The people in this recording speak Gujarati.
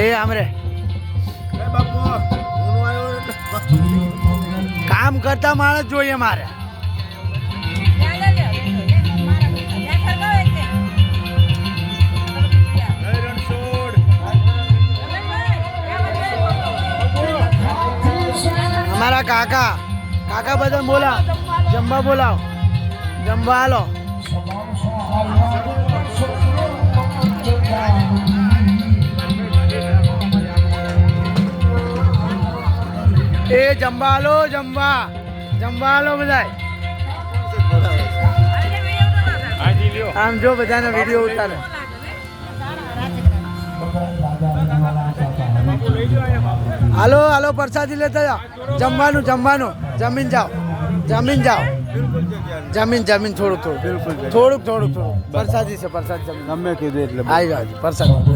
એ આમરે. કામ કરતા માણસ જોઈએ મારે. અમારા કાકા કાકા બધા બોલાવ. જમવા બોલાવ. જમવા હાલો. એ જમવાલો જમવા. જમવાલો બધાય. આમ જો બધાને વીડિયો ઉતારે. હાલો હાલો પ્રસાદી લેતા જાઓ. જમવાનું જમવાનું. જમીન જાઓ. જમીન જાઓ. જમીન જમીન થોડુંક થોડું બિલકુલ થોડુંક થોડુંક થોડુંક. પ્રસાદી છે પ્રસાદ જમીન. ગમે કીધું એટલે આવી જાઓ પ્રસાદ.